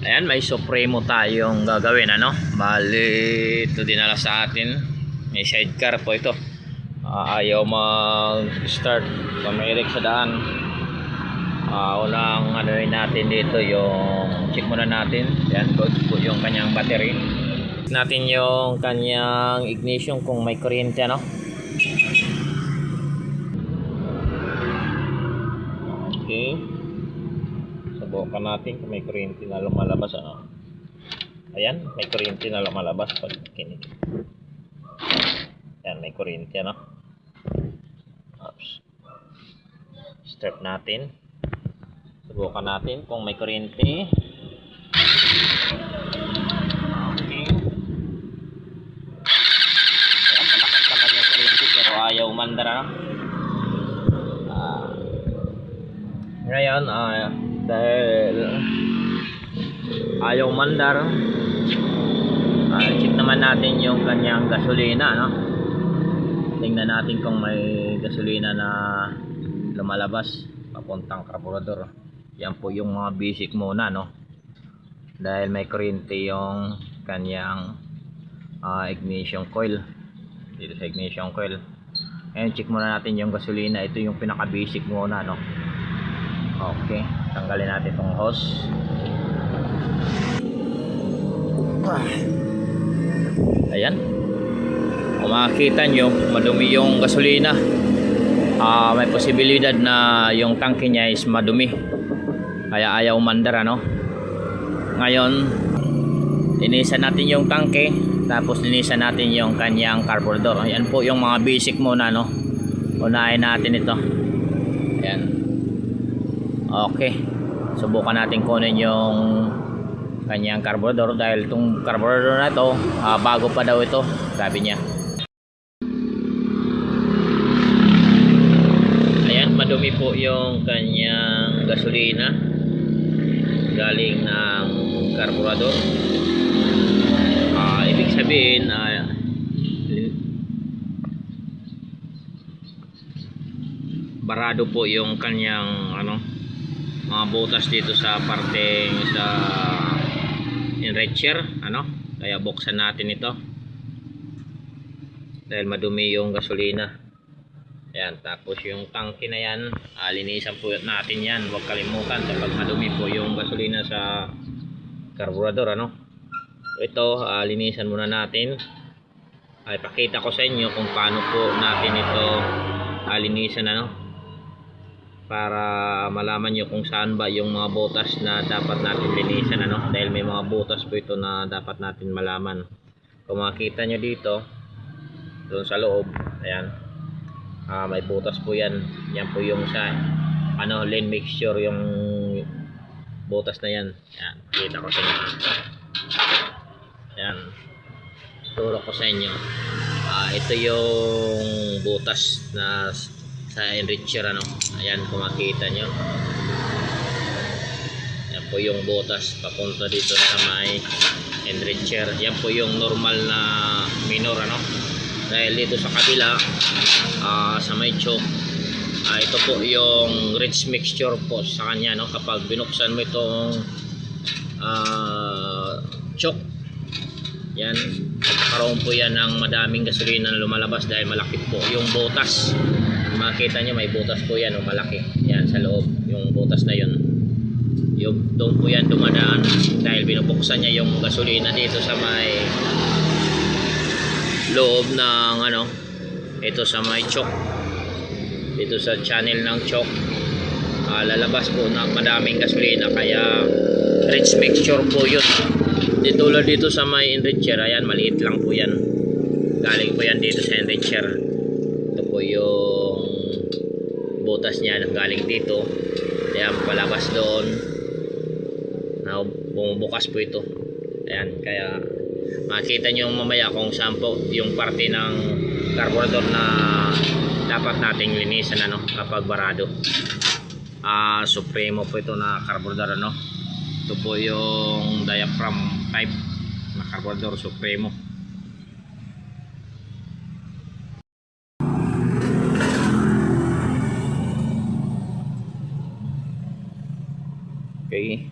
Ayan, may Supremo tayong gagawin, ano? Bali, ito dinala sa atin. May sidecar po ito. Ah, ayaw mag-start. Tumirik sa daan. Ah, unang ano natin dito, yung check muna natin. Ayan, good po yung kanyang battery. Natin yung kanyang ignition kung may kuryente, ano? Subukan natin kung may kuryente na lumalabas ano. Ayan, may kuryente na lumalabas pag kinig. Ayan, may kuryente ano. Oops. Start natin. Subukan natin kung may kuryente. Okay. Ayan, malakas naman yung kuryente pero ayaw umandar ano. Ah, ngayon, ah, dahil ayaw mandar, ah, check naman natin yung kanyang gasolina, no? Tingnan natin kung may gasolina na lumalabas papuntang karburador. Yan po yung mga basic muna, no? Dahil may kuryente yung kanyang ah, ignition coil. Dito sa ignition coil. Ngayon, check muna natin yung gasolina. Ito yung pinaka-basic muna, no? Okay, tanggalin natin itong hose. Ayan. Kung makikita nyo, madumi yung gasolina. Ah, may posibilidad na yung tangke niya is madumi. Kaya ayaw umandar, ano? Ngayon, linisan natin yung tangke. Tapos linisan natin yung kanyang carburetor. Ayan po yung mga basic muna, no? Unahin natin ito. Ayan. Okay. Subukan natin kunin yung kanyang carburetor dahil itong carburetor na to ah, bago pa daw ito sabi niya ayan madumi po yung kanyang gasolina galing ng carburetor Ah, ibig sabihin ah, barado po yung kanyang mga butas dito sa parteng sa enricher ano? Kaya buksan natin ito. Dahil madumi yung gasolina. Yan tapos yung tangke na yan ah, linisan po natin yan. Huwag kalimutan kapag madumi po yung gasolina sa carburetor ano? Ito ah, linisan muna natin. Ay pakita ko sa inyo kung paano po natin ito ah, linisan ano para malaman nyo kung saan ba yung mga butas na dapat natin linisan ano? Dahil may mga butas po ito na dapat natin malaman. Kung makita nyo dito doon sa loob ayan. Ah, may butas po yan. Yan po yung sa ano lane mixture yung butas na yan. Yan kita ko sa inyo. Yan turo ko sa inyo. Ah, ito yung butas na sa enricher ano? Ayan kung makita nyo. Yan po yung butas papunta dito sa may enricher. Yan po yung normal na minor ano? Dahil dito sa kabila ah, sa may choke ah, ito po yung rich mixture po sa kanya no? Kapag binuksan mo itong ah, choke yan karoon po yan ng madaming gasolina na lumalabas dahil malaki po yung butas makita nyo may butas po yan o malaki. Yan sa loob. Yung butas na yun. Yung doon po yan dumadaan. Dahil binubuksan niya yung gasolina dito sa may loob ng ano ito sa may choke dito sa channel ng choke Ah, lalabas po ng madaming gasolina kaya rich mixture po yun. Di tulad dito sa may enricher ayan maliit lang po yan. Galing po yan dito sa enricher ito po yung butas niya galing dito. Ayan palabas doon. Na bumubukas po ito. Ayan kaya makita nyo mamaya kung saan po yung parte ng carburetor na dapat nating linisan ano kapag barado. Ah supremo po ito na carburetor ano. Ito po yung diaphragm type na carburetor supremo Okay.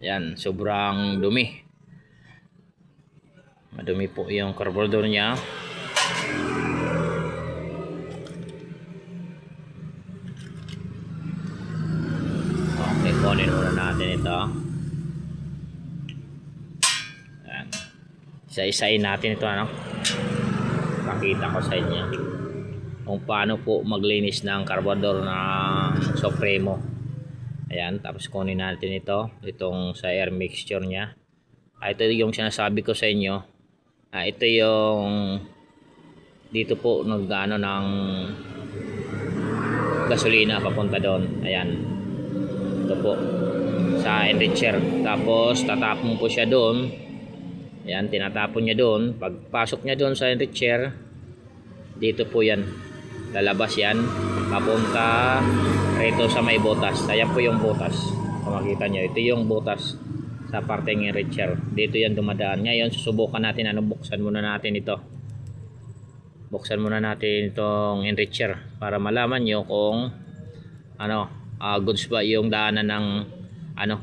Yan, sobrang dumi. Madumi po yung carburetor niya. Okay, kunin muna natin ito. Yan. Isa-isain natin ito, ano? Pakita ko sa inyo kung paano po maglinis ng carburetor na Supremo. Ayan, tapos kunin natin ito, itong sa air mixture niya. Ah, ito yung sinasabi ko sa inyo. Ah, ito yung dito po nagano ng gasolina papunta doon. Ayan. Ito po sa enricher. Tapos tatapon po siya doon. Ayan, tinatapon niya doon. Pagpasok niya doon sa enricher, dito po yan. Lalabas yan. Papunta rito sa may butas. Ayan po yung butas. Kung makita nyo, ito yung butas sa parteng enricher. Dito yan dumadaan. Ngayon, susubukan natin ano, buksan muna natin ito. Buksan muna natin itong enricher para malaman nyo kung ano, ah, goods ba yung daanan ng ano,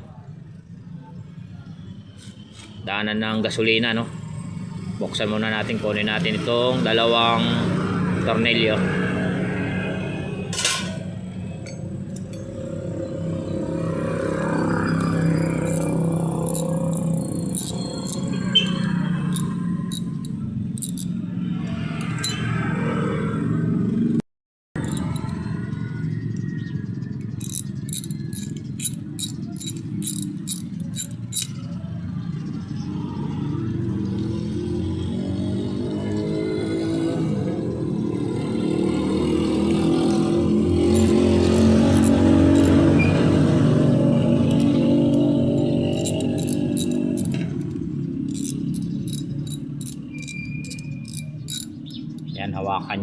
daanan ng gasolina, no? Buksan muna natin, kunin natin itong dalawang tornilyo.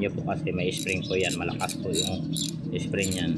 Nyo po kasi may spring po yan. Malakas po yung spring yan.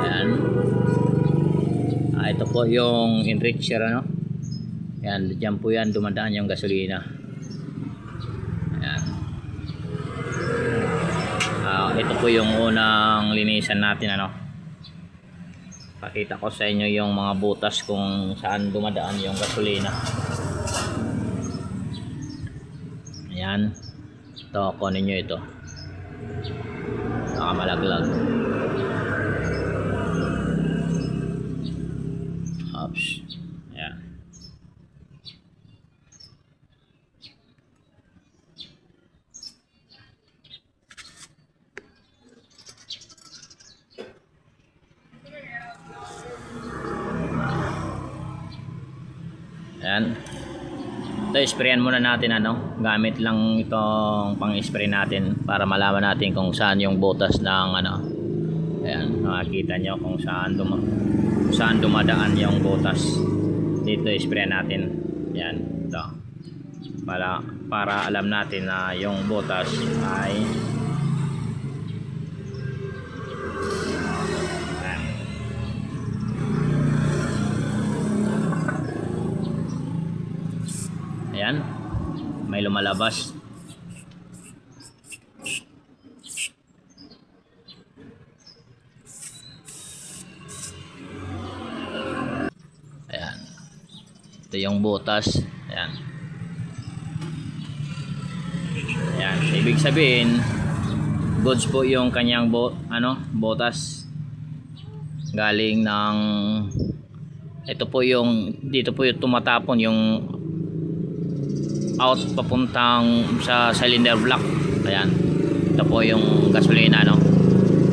Ayan. Ah, ito po yung enricher ano. Yan, diyan po yan dumadaan yung gasolina. Ayan. Ah, ito po yung unang linisan natin ano. Pakita ko sa inyo yung mga butas kung saan dumadaan yung gasolina. Ayan. Ito, kunin nyo ito. Nakamalaglag. Oops. Ayan. Ayan. Ito, sprayan muna natin ano. Gamit lang itong pang-spray natin para malaman natin kung saan yung butas ng ano. Ayan, makikita nyo kung saan duma saan dumadaan yung butas. Dito sprayan natin. Ayan, ito. Para para alam natin na yung butas ay lumalabas. Ayan. Ito yung butas. Ayan. Ayan. Ibig sabihin, goods po yung kanyang bo ano, butas. Galing ng ito po yung dito po yung tumatapon yung out papuntang sa cylinder block. Ayan. Ito po yung gasolina no?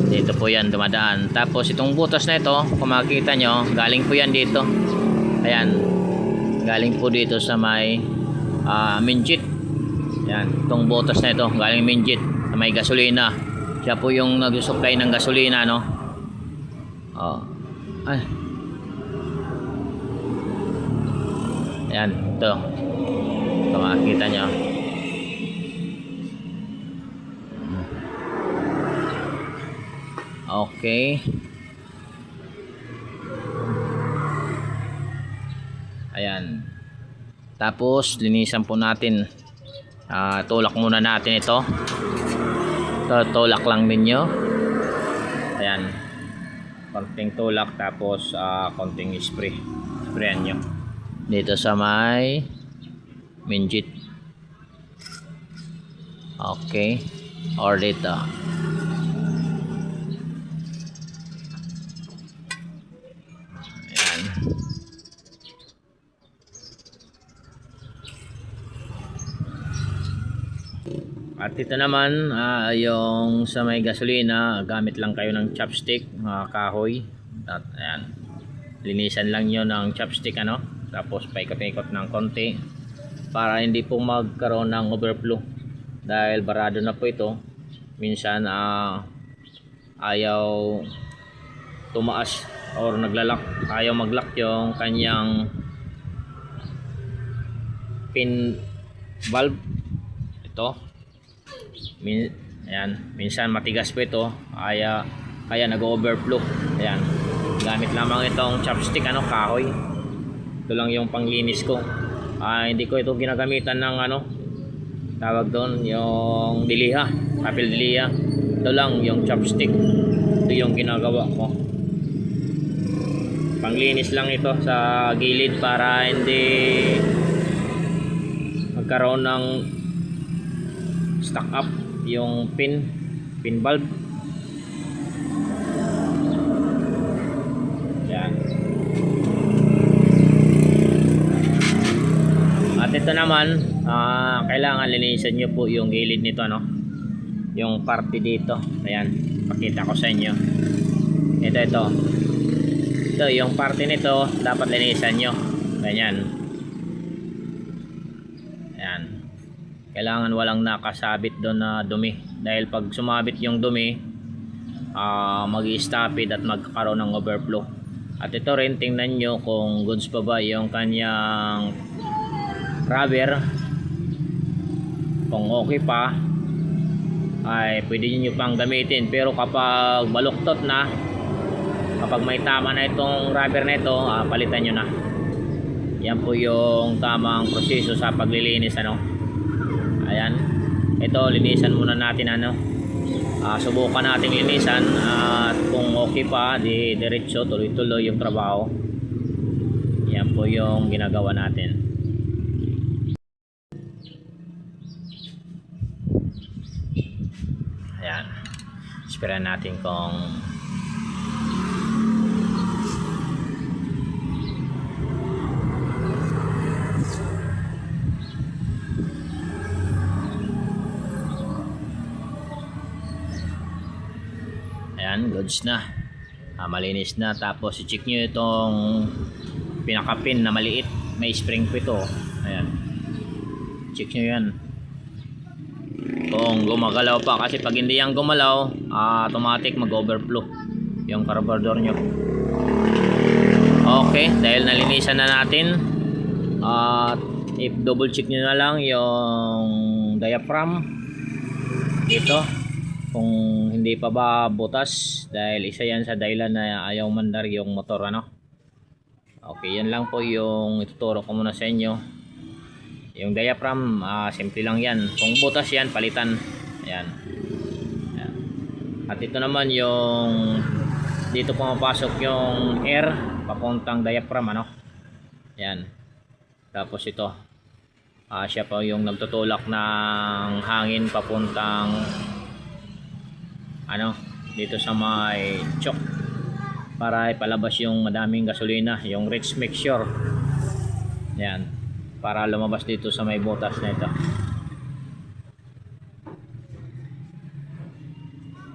Dito po yan dumadaan. Tapos itong butas na ito kung makikita nyo galing po yan dito. Ayan. Galing po dito sa may uh, minjit. Ayan. Itong butas na ito galing minjit sa may gasolina. Siya po yung nagsusupply ng gasolina no? Oh. ay. Ayan. Ito. Ito makikita nyo. Okay. Ayan. Tapos, linisan po natin. Ah, tulak muna natin ito. Ito, tulak lang ninyo. Ayan. Konting tulak, tapos ah, konting spray. Sprayan nyo. Dito sa may minjit. Okay. Or dito. Ayan. At ito naman, ah, yung sa may gasolina, gamit lang kayo ng chopstick, mga kahoy. At ayan, linisan lang nyo ng chopstick ano, tapos paikot-ikot ng konti para hindi po magkaroon ng overflow. Dahil barado na po ito, minsan ah, ayaw tumaas or naglalak, ayaw maglock yung kanyang pin valve ito Min ayan, minsan matigas po ito, kaya kaya nag-overflow. Ayan. Gamit lamang itong chopstick ano, kahoy. Ito lang yung panglinis ko. Ah, hindi ko ito ginagamitan ng ano, tawag doon, yung diliha, kapil diliha. Ito lang yung chopstick. Ito yung ginagawa ko. Panglinis lang ito sa gilid para hindi magkaroon ng stock up yung pin pin valve yan at ito naman ah, kailangan linisan nyo po yung gilid nito no? Yung parte dito. Ayan pakita ko sa inyo. Ito ito. Ito yung parte nito dapat linisan nyo ganyan ayan. Kailangan walang nakasabit doon na dumi. Dahil pag sumabit yung dumi ah mag stopid at magkakaroon ng overflow. At ito rin tingnan nyo kung goods pa ba yung kanyang rubber kung okay pa ay pwede nyo pang gamitin. Pero kapag baluktot na kapag may tama na itong rubber na ito ah, palitan nyo na. Yan po yung tamang proseso sa paglilinis ano. Ayan. Ito linisan muna natin ano. Ah, subukan nating linisan at kung okay pa di diretso tuloy tuloy yung trabaho. Yan po yung ginagawa natin ayan espera natin kung Ayan, goods na. Ah, malinis na. Tapos i-check nyo itong pinakapin na maliit. May spring po ito. Ayan. Check nyo yan. Kung gumagalaw pa. Kasi pag hindi yan gumalaw, ah, automatic mag-overflow yung carburetor nyo. Okay, dahil nalinisan na natin, at if double check nyo na lang yung diaphragm dito kung hindi pa ba butas dahil isa yan sa dahilan na ayaw mandar yung motor ano okay yan lang po yung ituturo ko muna sa inyo yung diaphragm ah, simple lang yan. Kung butas yan palitan. Ayan. Ayan. at ito naman yung dito pumapasok yung air papuntang diaphragm ano? Yan tapos ito. Ah, siya pa yung nagtutulak ng hangin papuntang ano? Dito sa may choke para ipalabas yung madaming gasolina yung rich mixture yan para lumabas dito sa may butas na ito.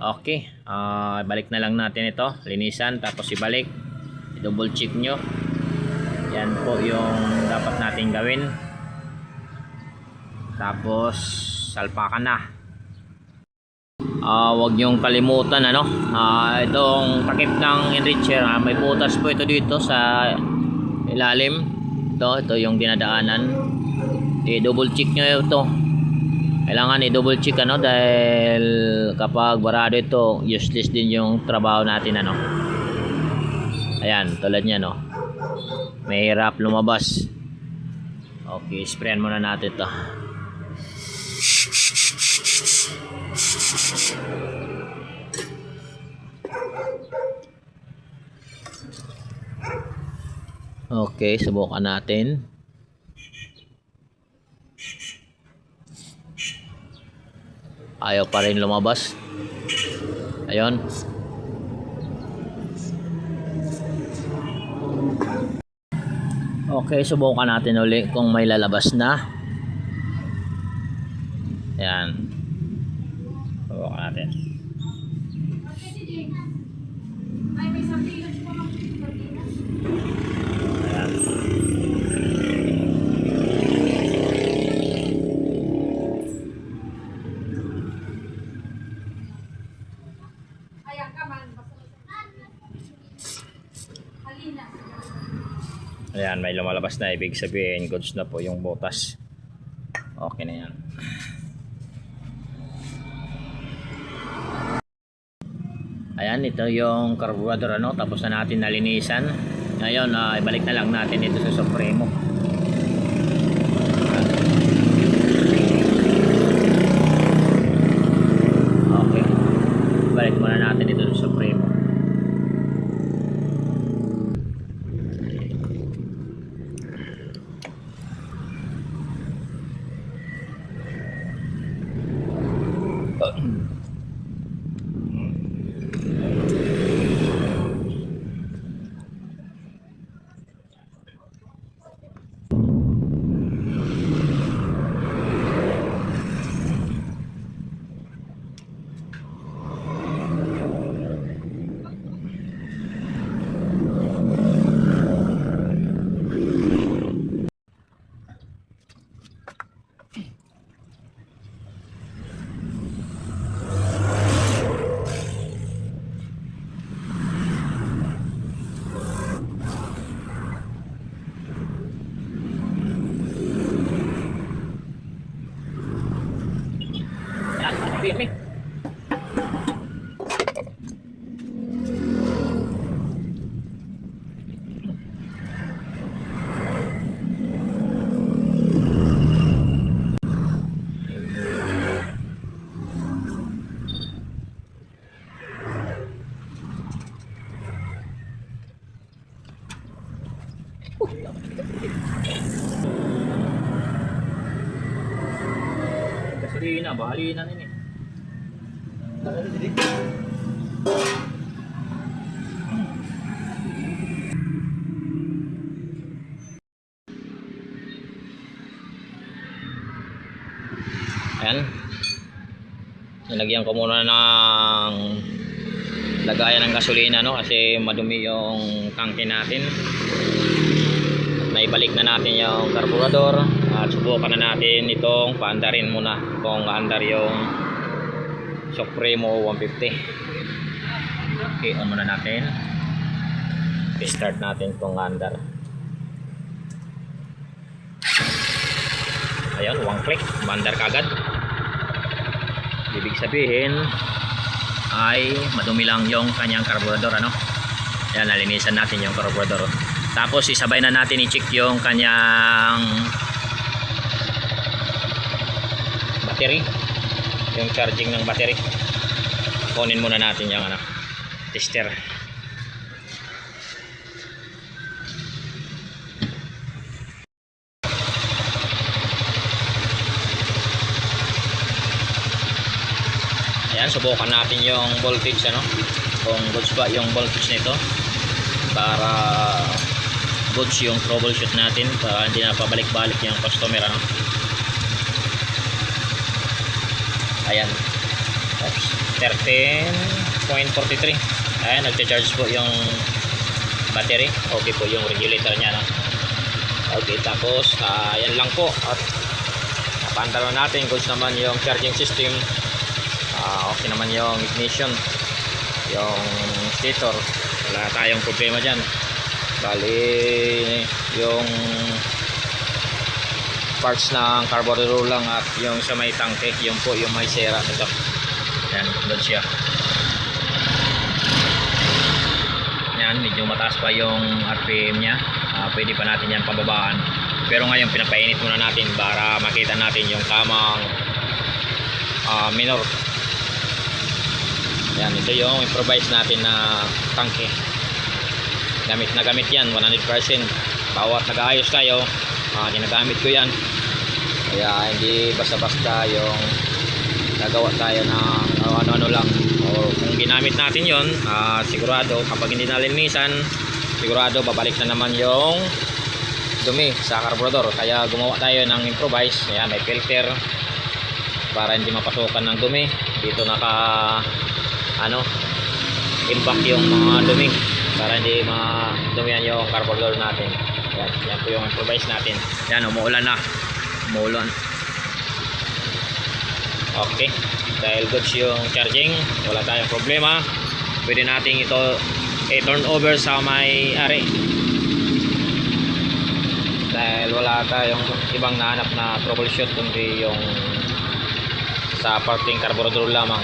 Okay ah balik na lang natin ito. Linisan tapos ibalik. Double check nyo. Yan po yung dapat natin gawin. Tapos salpakan na. Ah, wag niyong kalimutan ano. Ah, itong takip ng enricher, ah, may butas po ito dito sa ilalim. Ito ito yung dinadaanan. I-double check nyo ito. Kailangan i-double check ano dahil kapag barado ito useless din yung trabaho natin ano. Ayan tulad niya no. Mahirap lumabas. Okay sprayan muna natin to okay subukan natin. Ayaw pa rin lumabas. Ayun. Okay subukan natin uli kung may lalabas na. Yan subukan natin Ayan. Ayan ka man. Halina. Lumalabas na. Ibig sabihin, goods na po yung butas. Okay na yan. Ayan, ito yung carburetor ano, tapos na natin nalinisan. Ngayon, ah, ibalik na lang natin ito sa Supremo. Okay. Balik muna natin ito sa Supremo. Yan, pili. Gasolina, bali na nini. Ayan. Nilagyan ko muna ng lagayan ng gasolina no kasi madumi yung tangke natin. At naibalik na natin yung karburador at subukan na natin itong paandarin muna kung andar yung Supremo 150. Okay, on muna natin. I-start natin itong andar. Ayun, one click, mandar kagad. Ibig sabihin ay madumi lang yung kanyang karburador ano. Yan, nalinisan natin yung karburador. Tapos isabay na natin i-check yung kanyang battery. Yung charging ng battery. Kunin muna natin yung ano, tester. Ayan, subukan natin yung voltage ano. Kung goods ba yung voltage nito para goods yung troubleshoot natin para hindi na pabalik-balik yung customer ano. Ayan. Oops. 13.43. Ayan, nagcha-charge po yung battery. Okay po yung regulator niya no. Okay, tapos ah, ayan lang po at napantalo natin goods naman yung charging system Ah, okay naman yung ignition yung stator wala tayong problema dyan Bali, yung parts ng carburetor lang at yung sa may tangke, yung po yung may sira nito. Yan, doon siya. Yan, medyo mataas pa yung RPM niya. Ah, pwede pa natin yan pababaan. Pero ngayon pinapainit muna natin para makita natin yung tamang ah, minor. Yan, ito yung improvise natin na tangke. Gamit na gamit yan, 100%. Bawat nag-aayos tayo, ah, ginagamit ko yan. Kaya hindi basta-basta yung gagawa tayo ng ano-ano lang. O kung ginamit natin yon sigurado kapag hindi nalinisan, sigurado babalik na naman yung dumi sa carburetor. Kaya gumawa tayo ng improvise. Ayan, may filter para hindi mapasukan ng dumi. Dito naka ano impact yung mga dumi para hindi madumihan yung carburetor natin. Yan, yan po yung improvise natin. Yan, umuulan na. Umuulan. Okay. Dahil goods yung charging, wala tayong problema. Pwede nating ito i-turn over sa may ari. Dahil wala tayong ibang nahanap na troubleshoot kundi yung sa parting carburetor lamang.